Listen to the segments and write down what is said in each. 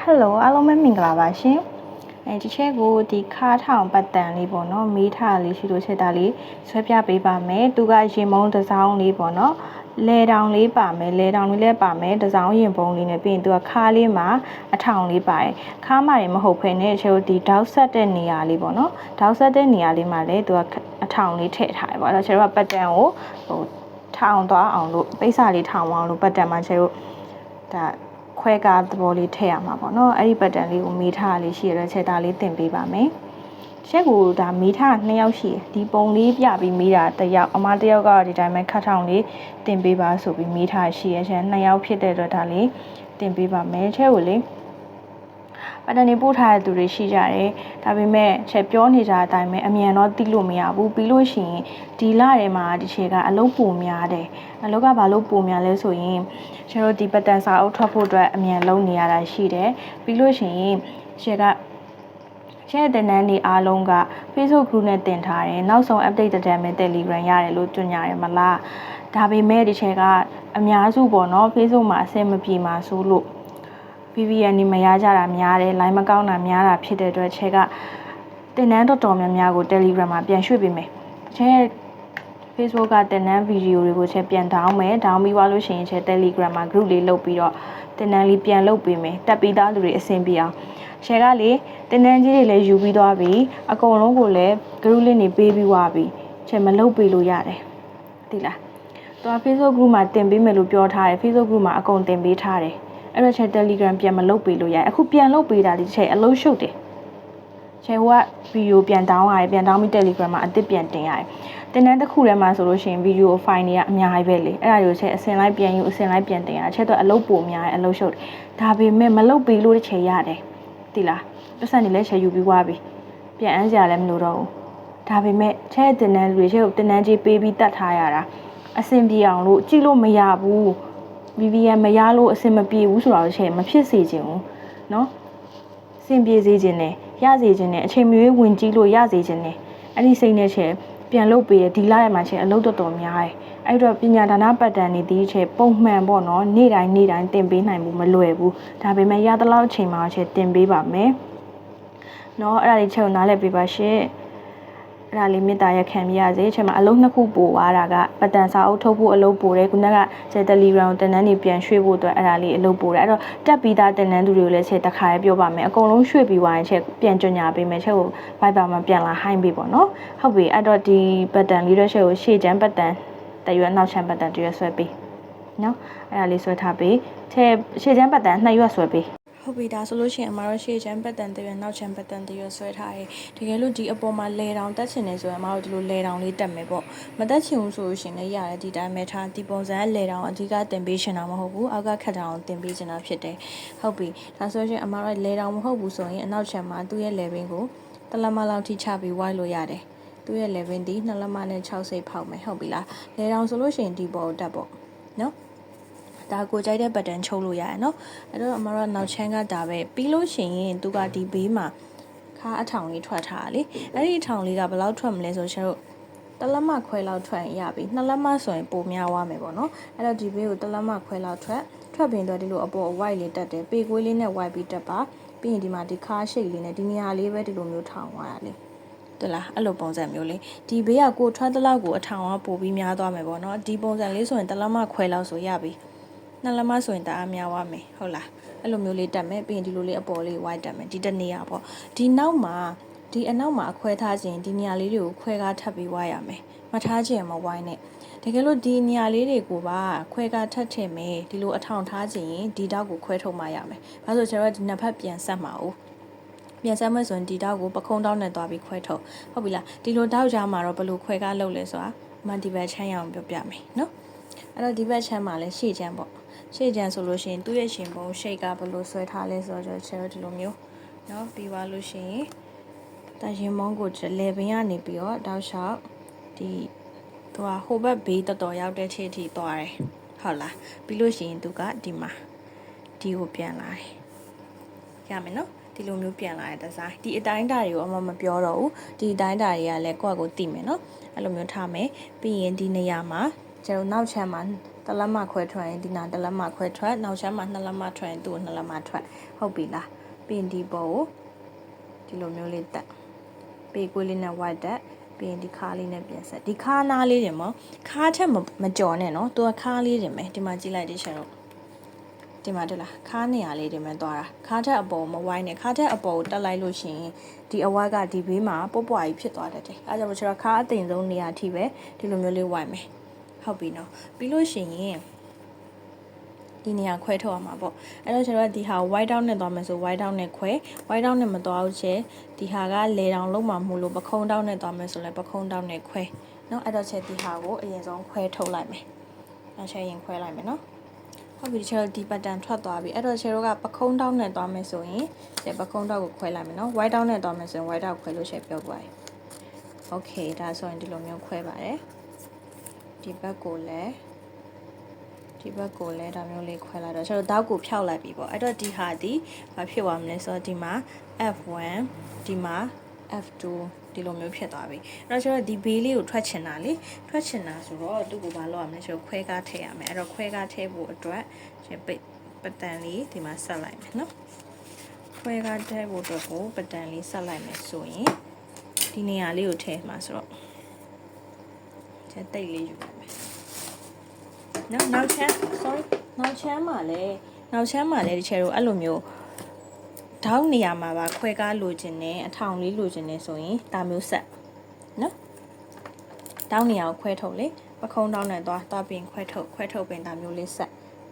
ဟယ်လိုအားလုံးပဲမင်္ဂလာပါရှင်အဲဒီချက်ကိုဒီခါထောင်ပတ်တန်လေးပေါ့နော်မေးထားလေးရှိလို့ချက်တာလေးဆွဲပြပေးပါမယ်သူကရင်မုံတစ်စောင်းလေးပေါ့နော်လဲတောင်လေးပါမယ်လဲတောင်လေးလည်းပါမယ်တစ်စောင်းရင်ပုံလေးနဲ့ပြီးရင်သူကခါလေးမှာအထောင်လေးပါတယ်ခါမှာရင်မဟုတ်ဖ ೇನೆ ချက်ကိုဒီတောက်ဆက်တဲ့နေရာလေးပေါ့နော်တောက်ဆက်တဲ့နေရာလေးမှာလည်းသူကအထောင်လေးထည့်ထားတယ်ပေါ့အဲ့တော့ချက်တို့ကပတ်တန်ကိုဟိုထောင်သွားအောင်လို့ပိတ်စာလေးထောင်အောင်လို့ပတ်တန်မှာချက်တို့ဒါ ခွဲကားသဘောလေးထည့်ရမှာပေါ့နော်အဲ့ဒီပတ်တန်လေးကိုမီးထားလေးရှိရတဲ့ချက်သားလေးတင်ပေးပါမယ်ချက်ကိုဒါမီးထားနှစ်ယောက်ရှိတယ်ဒီပုံလေးပြပြီးမီးတာတစ်ယောက်အမတစ်ယောက်ကဒီတိုင်းပဲခတ်ထောင်လေးတင်ပေးပါဆိုပြီးမီးထားရှိရချက်နှစ်ယောက်ဖြစ်တဲ့အတွက်ဒါလေးတင်ပေးပါမယ်ချက်ကိုလေ ပတ်တန်နေပို့ထားတဲ့သူတွေရှိကြတယ်ဒါပေမဲ့ချက်ပြောနေကြတဲ့အတိုင်းပဲအမြန်တော့သိလို့မရဘူးပြီးလို့ရှိရင်ဒီလထဲမှာဒီချေကအလုပ်ပုံများတယ်အလုပ်ကဘာလို့ပုံများလဲဆိုရင်ကျွန်တော်ဒီပတ်တန်စာအုပ်ထွက်ဖို့အတွက်အမြန်လုပ်နေရတာရှိတယ်ပြီးလို့ရှိရင်ချေကရှယ်တဲ့နန်းဒီအားလုံးက Facebook group နဲ့တင်ထားတယ်နောက်ဆုံး update တဲ့မဲ့ Telegram ရတယ်လို့ကြေညာရမလားဒါပေမဲ့ဒီချေကအများစုပေါ့နော် Facebook မှာအဆင်မပြေမှာဆိုလို့ VPN နေမရကြတာများတယ် line မကောင်းတာများတာဖြစ်တဲ့အတွက်ချက်ကတင်နန်းတော်တော်များများကို Telegram မှာပြန်ရွှေ့ပေးမယ်။ချက် Facebook ကတင်နန်းဗီဒီယိုတွေကိုချက်ပြန် down မယ် down ပြီးသွားလို့ရှိရင်ချက် Telegram မှာ group လေးလုပ်ပြီးတော့တင်နန်းလေးပြန်လုပ်ပေးမယ်။တက်ပြီးသားလူတွေအဆင်ပြေအောင်ရှယ်ကလေတင်နန်းကြီးတွေလည်းယူပြီးသွားပြီအကုန်လုံးကိုလည်း group လေးနေပေးပြီးသွားပြီချက်မလုပ်ပေးလို့ရတယ်။သိလား။တော့ Facebook group မှာတင်ပေးမယ်လို့ပြောထားတယ် Facebook group မှာအကုန်တင်ပေးထားတယ်။ အဲ့တော့ချက် Telegram ပြန်မလုပ်ပေးလို့ရတယ်အခုပြန်လုပ်ပေးတာဒီချက်အလုံးရှုပ်တယ်ချက်ဟိုကဗီဒီယိုပြန်တောင်းရတယ်ပြန်တောင်းပြီး Telegram မှာအသစ်ပြန်တင်ရတယ်တင်တန်းတစ်ခုထဲမှာဆိုလို့ရှိရင်ဗီဒီယိုဖိုင်တွေကအများကြီးပဲလေအဲ့ဒါတွေကိုချက်အစင်လိုက်ပြန်ယူအစင်လိုက်ပြန်တင်ရချက်တော့အလုပ်ပိုများတယ်အလုပ်ရှုပ်တယ်ဒါပေမဲ့မလုပ်ပေးလို့တစ်ချက်ရတယ်တိလားပတ်စံနေလဲချက်ယူပြီးွားပြီပြန်အန်းစရာလည်းမလိုတော့ဘူးဒါပေမဲ့ချက်တင်တန်းလူတွေချက်ကိုတင်တန်းကြီးပေးပြီးတတ်ထားရတာအဆင်ပြေအောင်လို့ကြည့်လို့မရဘူး VPN မရလို့အဆင်မပြေဘူးဆိုတော့ချက်မဖြစ်စေချင်ဘူးเนาะအဆင်ပြေစေခြင်းနဲ့ရစေခြင်းနဲ့အချိန်မရွေးဝင်ကြည့်လို့ရစေခြင်းနဲ့အဲ့ဒီစိတ်နဲ့ချက်ပြန်လုပ်ပေးတယ်ဒီလထဲမှာချက်အလုပ်တော်တော်များတယ်အဲ့တော့ပညာဒါနပတ်တန်နေသေးချက်ပုံမှန်ပေါ့နော်နေ့တိုင်းနေ့တိုင်းတင်ပေးနိုင်မှုမလွယ်ဘူးဒါပေမဲ့ရသလောက်အချိန်မှာချက်တင်ပေးပါမယ်เนาะအဲ့ဒါလေးချက်ကိုနားလည်ပေးပါရှင့် အဲ့ဒါလေးမေတ္တာရက်ခံပြရစေချက်မှာအလုံးနှစ်ခုပို့သွားတာကပတန်စာအုပ်ထုတ်ဖို့အလုပ်ပို့တယ်ခုနကကျယ်တယ်လီဂရမ်တင်နန်းတွေပြန်ရွှေ့ဖို့အတွက်အဲ့ဒါလေးအလုပ်ပို့တယ်အဲ့တော့တက်ပြီးသားတင်နန်းသူတွေကိုလည်းချက်တစ်ခါရေးပြောပါမယ်အကုန်လုံးရွှေ့ပြီးသွားရင်ချက်ပြန်ကြညာပေးမယ်ချက်ကို Viber မှာပြန်လာဟိုင်းပေးပေါ့နော်ဟုတ်ပြီအဲ့တော့ဒီပတန်လေးတော့ချက်ကိုရှေ့ချမ်းပတန်တရွက်နောက်ချမ်းပတန်တရွက်ဆွဲပေးနော်အဲ့ဒါလေးဆွဲထားပေးချက်ရှေ့ချမ်းပတန်နှစ်ရွက်ဆွဲပေး ဟုတ်ပြီဒါဆိုလို့ရှိရင်အမတို့ရှေ့ချမ်းပတ်တန်တရွက်နောက်ချမ်းပတ်တန်တရွက်ဆွဲထားတယ်တကယ်လို့ဒီအပေါ်မှာလဲတောင်တက်ချင်နေဆိုရင်အမတို့ဒီလိုလဲတောင်လေးတက်မယ်ပေါ့မတက်ချင်ဘူးဆိုလို့ရှိရင်လည်းရတယ်ဒီတိုင်းပဲထားဒီပုံစံလဲတောင်အဓိကတင်ပေးချင်တာမဟုတ်ဘူးအောက်ကခက်တောင်တင်ပေးချင်တာဖြစ်တယ်ဟုတ်ပြီဒါဆိုရင်အမတို့လဲတောင်မဟုတ်ဘူးဆိုရင်အနောက်ချမ်းမှာသူ့ရဲ့ level ကိုတလက်မလောက်ထိချပြီးဝိုင်းလို့ရတယ်သူ့ရဲ့ level ဒီနှစ်လက်မနဲ့6စိတ်ဖောက်မယ်ဟုတ်ပြီလားလဲတောင်ဆိုလို့ရှိရင်ဒီပေါ်တက်ပေါ့နော် ဒါကိုကြိုက်တဲ့ပတ်တန်ချုပ်လို့ရတယ်နော်အဲ့တော့အမတို့နောက်ချမ်းကဒါပဲပြီးလို့ရှိရင်သူကဒီဘေးမှာခါအထောင်လေးထွက်ထားတာလေအဲ့ဒီအထောင်လေးကဘယ်လောက်ထွက်မလဲဆိုရှင်တို့တလက်မခွဲလောက်ထွက်ရပြီနှစ်လက်မဆိုရင်ပိုများသွားမယ်ပေါ့နော်အဲ့တော့ဒီဘေးကိုတလက်မခွဲလောက်ထွက်ထွက်ပြင်တော့ဒီလိုအပေါ် white လေးတက်တယ်ပေကွေးလေးနဲ့ white ပြီးတက်ပါပြီးရင်ဒီမှာဒီခါ shape လေးနဲ့ဒီနေရာလေးပဲဒီလိုမျိုးထောင်သွားရလေတလားအဲ့လိုပုံစံမျိုးလေးဒီဘေးကကိုထွက်တလောက်ကိုအထောင်ကပိုပြီးများသွားမယ်ပေါ့နော်ဒီပုံစံလေးဆိုရင်တလက်မခွဲလောက်ဆိုရပြီ နှစ်လက်မဆိုရင်တအားများသွားမယ်ဟုတ်လားအဲ့လိုမျိုးလေးတက်မယ်ပြီးရင်ဒီလိုလေးအပေါ်လေး white တက်မယ်ဒီတနေရာပေါ့ဒီနောက်မှာဒီအနောက်မှာအခွဲထားခြင်းဒီနေရာလေးတွေကိုခွဲကားထပ်ပြီးဝါရမယ်မထားခြင်းမဝိုင်းနဲ့တကယ်လို့ဒီနေရာလေးတွေကိုပါခွဲကားထပ်ထည့်မယ်ဒီလိုအထောင်ထားခြင်းဒီတောက်ကိုခွဲထုတ်မှရမယ်ဘာလို့ကျွန်တော်ဒီနှစ်ဖက်ပြန်ဆက်မှာ哦ပြန်ဆက်မဲ့ဆိုရင်ဒီတောက်ကိုပခုံးတောက်နဲ့သွားပြီးခွဲထုတ်ဟုတ်ပြီလားဒီလိုတောက်ကြမှာတော့ဘယ်လိုခွဲကားလုပ်လဲဆိုတာမန်ဒီဘက်ချမ်းရအောင်ပြောပြမယ်နော်အဲ့တော့ဒီဘက်ချမ်းမှာလဲရှေ့ချမ်းပေါ့ ရှေ့ချမ်းဆိုလို့ရှိရင်သူ့ရဲ့ရှင်ပုံရှိတ်ကဘယ်လိုဆွဲထားလဲဆိုတော့ကျွန်တော်ဒီလိုမျိုးเนาะပြီးသွားလို့ရှိရင်တရင်မောင်းကိုလေပင်ကနေပြီးတော့တောက်လျှောက်ဒီသူကဟိုဘက်ဘေးတော်တော်ရောက်တဲ့ခြေထိသွားတယ်ဟုတ်လားပြီးလို့ရှိရင်သူကဒီမှာဒီကိုပြန်လာတယ်ရမယ်နော်ဒီလိုမျိုးပြန်လာတဲ့ဒီဇိုင်းဒီအတိုင်းတာတွေကိုအမမပြောတော့ဘူးဒီအတိုင်းတာတွေကလည်းကိုယ့်အကိုသိမယ်နော်အဲ့လိုမျိုးထားမယ်ပြီးရင်ဒီနေရာမှာကျွန်တော်နောက်ချမ်းမှာ တစ်လက်မခွဲထွက်ရင်ဒီနာတစ်လက်မခွဲထွက်နောက်ချမ်းမှာနှစ်လက်မထွက်ရင်သူ့ကိုနှစ်လက်မထွက်ဟုတ်ပြီလားပြီးရင်ဒီဘောကိုဒီလိုမျိုးလေးတက်ပေကွေးလေးနဲ့ white တက်ပြီးရင်ဒီခါလေးနဲ့ပြန်ဆက်ဒီခါနားလေးတွေမခါချက်မမကြော်နဲ့နော်သူကခါလေးတွေမယ်ဒီမှာကြည့်လိုက်ဒီချက်တော့ဒီမှာတွေ့လားခါနေရလေးတွေမယ်သွားတာခါထက်အပေါ်မဝိုင်းနဲ့ခါထက်အပေါ်ကိုတက်လိုက်လို့ရှိရင်ဒီအဝါကဒီဘေးမှာပွပွားကြီးဖြစ်သွားတတ်တယ်အဲဒါကြောင့်ကျွန်တော်ခါအသိမ်ဆုံးနေရာထိပဲဒီလိုမျိုးလေးဝိုင်းမယ် ဟုတ်ပြီနော်ပြီးလို့ရှိရင်ဒီနေရာခွဲထုတ်ရမှာပေါ့အဲ့တော့ကျွန်တော်ကဒီဟာ white down နဲ့သွားမယ်ဆို white down နဲ့ခွဲ white down နဲ့မသွားဘူးချေဒီဟာကလေတောင်လုံးမှာမှုလို့ပခုံး down နဲ့သွားမယ်ဆိုလည်းပခုံး down နဲ့ခွဲเนาะအဲ့တော့ချေဒီဟာကိုအရင်ဆုံးခွဲထုတ်လိုက်မယ်အဲ့ချေရင်ခွဲလိုက်မယ်เนาะဟုတ်ပြီချေတို့ဒီပတ်တန်ထွက်သွားပြီအဲ့တော့ချေတို့ကပခုံး down နဲ့သွားမယ်ဆိုရင်ချေပခုံး down ကိုခွဲလိုက်မယ်เนาะ white down နဲ့သွားမယ်ဆိုရင် white down ခွဲလို့ချေပြောသွားပြီ okay ဒါဆိုရင်ဒီလိုမျိုးခွဲပါတယ် ဒီဘက်ကိုလည်းဒီဘက်ကိုလည်းဒါမျိုးလေးခွဲလိုက်တော့ကျွန်တော်တောက်ကိုဖြောက်လိုက်ပြီပေါ့အဲ့တော့ဒီဟာဒီဘာဖြစ်သွားမလဲဆိုတော့ဒီမှာ F1 ဒီမှာ F2 ဒီလိုမျိုးဖြစ်သွားပြီအဲ့တော့ကျွန်တော်ဒီဘေးလေးကိုထွက်ချင်တာလေထွက်ချင်တာဆိုတော့သူ့ကိုဘာလုပ်ရမလဲကျွန်တော်ခွဲကားထည့်ရမယ်အဲ့တော့ခွဲကားထည့်ဖို့အတွက်ကျွန်ပိတ်ပတန်လေးဒီမှာဆက်လိုက်မယ်နော်ခွဲကားထည့်ဖို့အတွက်ကိုပတန်လေးဆက်လိုက်မယ်ဆိုရင်ဒီနေရာလေးကိုထည့်မှာဆိုတော့ ကျွန်တိတ်လေးယူလိုက်မယ်နော်နောက်ချမ်း sorry နောက်ချမ်းမှာလည်းနောက်ချမ်းမှာလည်းဒီချဲတို့အဲ့လိုမျိုးထောင်းနေရာမှာပါခွဲကားလိုချင်တယ်အထောင်လေးလိုချင်တယ်ဆိုရင်ဒါမျိုးဆက်နော်တောင်းနေရာကိုခွဲထုတ်လေပခုံးတောင်းနဲ့သွားသွားပြင်ခွဲထုတ်ခွဲထုတ်ပြင်ဒါမျိုးလေးဆက်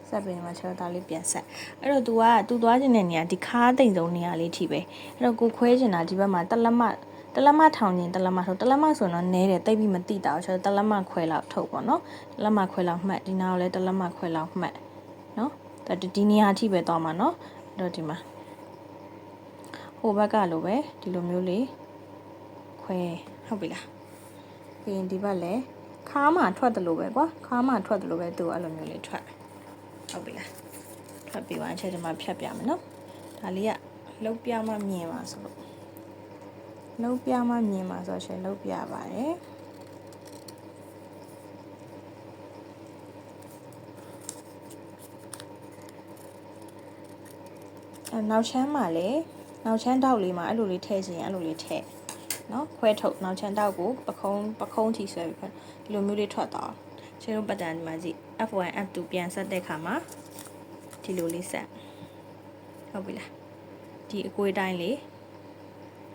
ဆက်ပြင်မှာချဲတို့ဒါလေးပြန်ဆက်အဲ့တော့ तू က तू သွားခြင်းတဲ့နေရာဒီခါတိမ်ဆုံးနေရာလေးထိပဲအဲ့တော့ကိုခွဲချင်တာဒီဘက်မှာတလက်မ တလက်မထောင်ရင်တလက်မထုတ်တလက်မဆိုတော့နဲတယ်တိတ်ပြီးမတိတာချဲတလက်မခွဲလောက်ထုတ်ပေါ့နော်တလက်မခွဲလောက်မှတ်ဒီနာကိုလည်းတလက်မခွဲလောက်မှတ်နော်ဒါဒီနေရာထိပဲသွားမှာနော်အဲ့တော့ဒီမှာဟိုဘက်ကလိုပဲဒီလိုမျိုးလေးခွဲဟုတ်ပြီလားပြီးရင်ဒီဘက်လည်းခါမှထွက်တယ်လို့ပဲကွာခါမှထွက်တယ်လို့ပဲသူအဲ့လိုမျိုးလေးထွက်ဟုတ်ပြီလားထွက်ပြီးသွားချက်ဒီမှာဖြတ်ပြမယ်နော်ဒါလေးကလှုပ်ပြမှမြင်ပါဆိုလို့ လှုပ်ပြမှမြင်ပါဆိုတော့ရှင်လှုပ်ပြပါတယ်အဲနောက်ချမ်းမှာလည်းနောက်ချမ်းတောက်လေးမှာအဲ့လိုလေးထည့်ချင်ရင်အဲ့လိုလေးထည့်နော်ခွဲထုတ်နောက်ချမ်းတောက်ကိုပခုံးပခုံးထီဆွဲပြီးခွဲဒီလိုမျိုးလေးထွက်သွားခြေတို့ပတ်တန်ဒီမှာကြည့် F1 F2 ပြန်ဆက်တဲ့ခါမှာဒီလိုလေးဆက်ဟုတ်ပြီလားဒီအကွေးတိုင်းလေး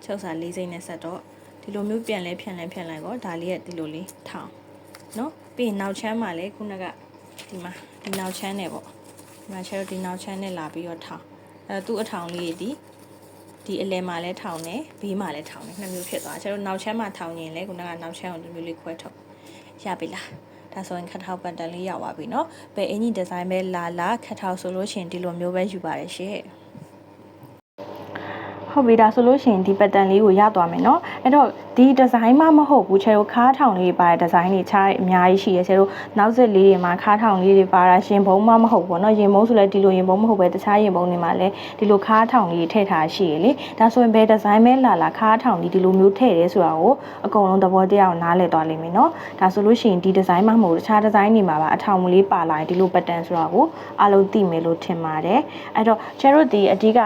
ချုပ်စာလေးစိမ့်နဲ့ဆက်တော့ဒီလိုမျိုးပြန်လဲဖြန့်လဲဖြန့်လိုက်တော့ဒါလေးရဲ့ဒီလိုလေးထောင်နော်ပြီးရင်နောက်ချမ်းမှာလည်းခုနကဒီမှာဒီနောက်ချမ်းနဲ့ပေါ့ဒီမှာချဲတို့ဒီနောက်ချမ်းနဲ့လာပြီးတော့ထောင်အဲသူ့အထောင်လေးဒီဒီအလဲမှာလဲထောင်တယ်ဘေးမှာလဲထောင်တယ်နှစ်မျိုးဖြစ်သွားကျတော့နောက်ချမ်းမှာထောင်ရင်လဲခုနကနောက်ချမ်းကိုဒီမျိုးလေးခွဲထုတ်ရပြီလားဒါဆိုရင်ခက်ထောက်ပတ်တန်လေးရောက်ပါပြီเนาะဘယ်အင်ကြီးဒီဇိုင်းပဲလာလာခက်ထောက်ဆိုလို့ရှိရင်ဒီလိုမျိုးပဲယူပါတယ်ရှင့် ဟုတ်ပြီဒါဆိုလို့ရှိရင်ဒီ pattern လေးကိုရသွားမယ်เนาะအဲ့တော့ဒီ design မှမဟုတ်ဘူးချေတို့ခါးထောင်လေးပါတဲ့ design တွေချားအများကြီးရှိရဲချေတို့နောက်ဆက်လေးတွေမှာခါးထောင်လေးတွေပါတာရင်ဘုံမှမဟုတ်ဘူးเนาะရင်ဘုံဆိုလည်းဒီလိုရင်ဘုံမဟုတ်ပဲတခြားရင်ဘုံတွေမှာလည်းဒီလိုခါးထောင်လေးထည့်ထားရှိရလေဒါဆိုရင်ဘယ် design ပဲလာလာခါးထောင်လေးဒီလိုမျိုးထည့်ရဲဆိုတာကိုအကုန်လုံးသဘောတရားကိုနားလည်သွားလိမ့်မယ်เนาะဒါဆိုလို့ရှိရင်ဒီ design မှမဟုတ်တခြား design တွေမှာပါအထောင်လေးပါလာရင်ဒီလို pattern ဆိုတာကိုအလုံးသိမယ်လို့ထင်ပါတယ်အဲ့တော့ချေတို့ဒီအဓိက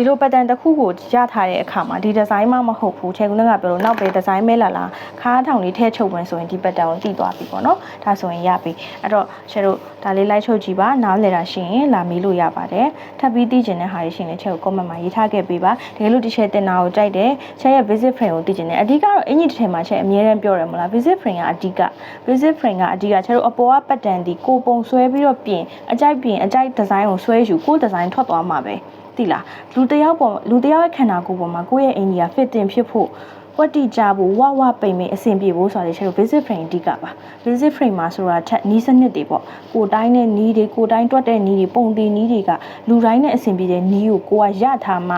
ဒီလို pattern တစ်ခုကိုရထားတဲ့အခါမှာဒီ design မှမဟုတ်ဘူးချေကုန်းကပြောလို့နောက်ပဲ design မဲလာလာခါးထောင်လေးထည့်ချုပ်မယ်ဆိုရင်ဒီ pattern ကိုတည်သွားပြီပေါ့နော်ဒါဆိုရင်ရပြီအဲ့တော့ချေတို့ဒါလေးလိုက်ချုပ်ကြည့်ပါနားလည်တာရှိရင်လာမေးလို့ရပါတယ်ထပ်ပြီးသိချင်တဲ့ဟာတွေရှိရင်လည်းချေကို comment မှာရေးထားခဲ့ပေးပါတကယ်လို့ဒီချေတင်တာကိုကြိုက်တယ်ချေရဲ့ visit frame ကိုသိချင်တယ်အဓိကတော့အင်ကြီးတစ်ထည်မှာချေအမြဲတမ်းပြောတယ်မလား visit frame ကအဓိက visit frame ကအဓိကချေတို့အပေါ်က pattern ဒီကိုပုံဆွဲပြီးတော့ပြင်အကြိုက်ပြင်အကြိုက် design ကိုဆွဲယူကို design ထွက်သွားမှာပဲ သိလားလူတစ်ယောက်ပေါ်လူတစ်ယောက်ရဲ့ခန္ဓာကိုယ်ပေါ်မှာကိုယ့်ရဲ့အင်ကြီးက fit တင်ဖြစ်ဖို့ဝတ်တိကြဖို့ဝဝပိန်မိန်အဆင်ပြေဖို့ဆိုတာလေချက်လို့ visit frame အဓိကပါ visit frame မှာဆိုတာထက်နီးစနစ်တွေပေါ့ကိုတိုင်းနဲ့နီးတွေကိုတိုင်းတွက်တဲ့နီးတွေပုံသေးနီးတွေကလူတိုင်းနဲ့အဆင်ပြေတဲ့နီးကိုကိုကရထားမှ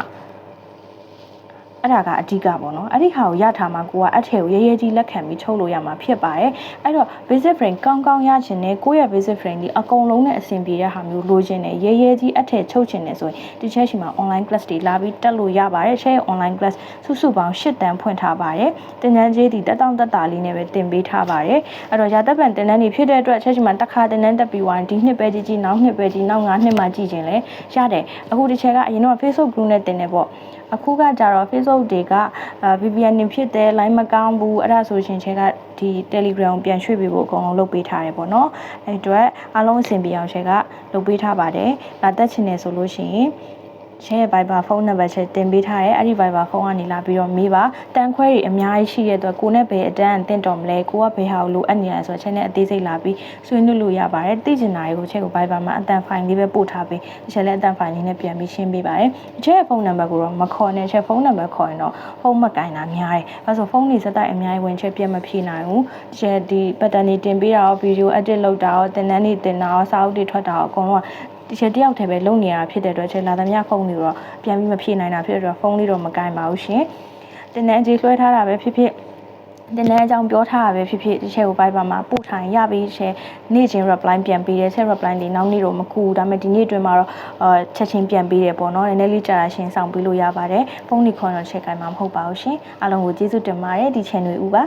အဲ့ဒါကအဓိကပေါ့နော်အဲ့ဒီဟာကိုရထားမှာကိုကအထည်ကိုရဲရဲကြီးလက်ခံပြီးချုပ်လို့ရမှာဖြစ်ပါတယ်အဲ့တော့ basic frame ကောင်းကောင်းရချင်တယ်ကိုယ့်ရဲ့ basic frame ဒီအကုန်လုံးနဲ့အဆင်ပြေတဲ့ဟာမျိုးလိုချင်တယ်ရဲရဲကြီးအထည်ချုပ်ချင်တယ်ဆိုရင်ဒီချက်ရှိမှာ online class တွေလာပြီးတက်လို့ရပါတယ်ချက်ရဲ့ online class စုစုပေါင်း၈တန်းဖွင့်ထားပါတယ်တင်တန်းကြီးဒီတက်တောင့်တက်တာလေးနဲ့ပဲတင်ပေးထားပါတယ်အဲ့တော့ရာသက်ပံတင်တန်းတွေဖြစ်တဲ့အတွက်ချက်ရှိမှာတစ်ခါတင်တန်းတက်ပြီးသွားရင်ဒီနှစ်ပဲကြီးကြီးနောက်နှစ်ပဲကြီးနောက်၅နှစ်မှကြည့်ခြင်းလဲရတယ်အခုဒီချက်ကအရင်တော့ Facebook group နဲ့တင်နေပေါ့ အခုကကြတော့ Facebook တွေကအာ VPN နေဖြစ်တယ် line မကောင်းဘူးအဲ့ဒါဆိုရှင်ချက်ကဒီ Telegram ကိုပြန်ရွှေ့ပေးဖို့အကုန်လုံးလုပ်ပေးထားတယ်ပေါ့နော်အဲ့အတော့အားလုံးအဆင်ပြေအောင်ချက်ကလုပ်ပေးထားပါတယ်လာတက်ချင်တယ်ဆိုလို့ရှိရင် ချဲရဲ့ Viber ဖုန်းနံပါတ်ချက်တင်ပေးထားရဲအဲ့ဒီ Viber ဖုန်းကနေလာပြီးတော့မေးပါတန်ခွဲတွေအများကြီးရှိတဲ့အတွက်ကိုနဲ့ဘယ်အတန်းအတင်တော်မလဲကိုကဘယ်ဟာကိုလိုအပ်နေလဲဆိုတော့ချက်နဲ့အသေးစိတ်လာပြီးဆွေးနွေးလို့ရပါတယ်သိချင်တာတွေကိုချက်ကို Viber မှာအတန် file လေးပဲပို့ထားပေးတစ်ချက်လည်းအတန် file လေးနဲ့ပြန်ပြီးရှင်းပေးပါတယ်ချက်ရဲ့ဖုန်းနံပါတ်ကိုတော့မခေါ်နဲ့ချက်ဖုန်းနံပါတ်ခေါ်ရင်တော့ဖုန်းမကင်တာများတယ်အဲဆိုဖုန်းတွေစတိုက်အများကြီးဝင်ချက်ပြတ်မဖြေနိုင်ဘူးချက်ဒီ pattern တွေတင်ပေးတာရော video edit လုပ်တာရောတင်တန်းတွေတင်တာရောစာအုပ်တွေထွက်တာရောအကုန်လုံးက ဒီချက်တယောက်တည်းပဲလုပ်နေရတာဖြစ်တဲ့အတွက်ချက်လာသမျှဖုန်းတွေတော့ပြန်ပြီးမဖြေနိုင်တာဖြစ်တဲ့အတွက်ဖုန်းလေးတော့မကင်ပါဘူးရှင်တင်တန်းကြီးလွှဲထားတာပဲဖြစ်ဖြစ်တင်တဲ့အကြောင်းပြောထားတာပဲဖြစ်ဖြစ်ဒီချက်ကို Viber မှာပို့ထားရင်ရပြီချက်နေ့ချင်း reply ပြန်ပေးတယ်ချက် reply လေးနောက်နေ့တော့မကူဘူးဒါပေမဲ့ဒီနေ့အတွင်းမှာတော့အာချက်ချင်းပြန်ပေးတယ်ပေါ့နော်နည်းနည်းလေးကြာတာရှင်းဆောင်ပေးလို့ရပါတယ်ဖုန်းဒီခေါ်တော့ချက်ကင်မှာမဟုတ်ပါဘူးရှင်အားလုံးကိုကျေးဇူးတင်ပါတယ်ဒီ channel ဥပါ